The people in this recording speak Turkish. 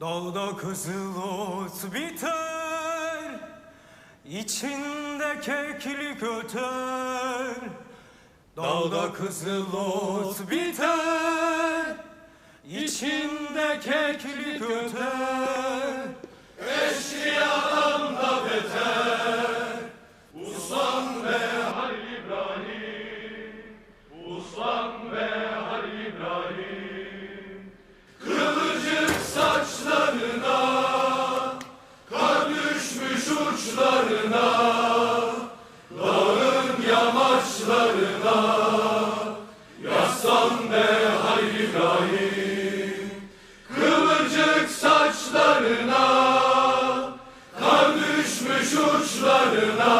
Dağda kızıl ot biter İçinde keklik öter. Dağda kızıl ot biter İçinde keklik öter 나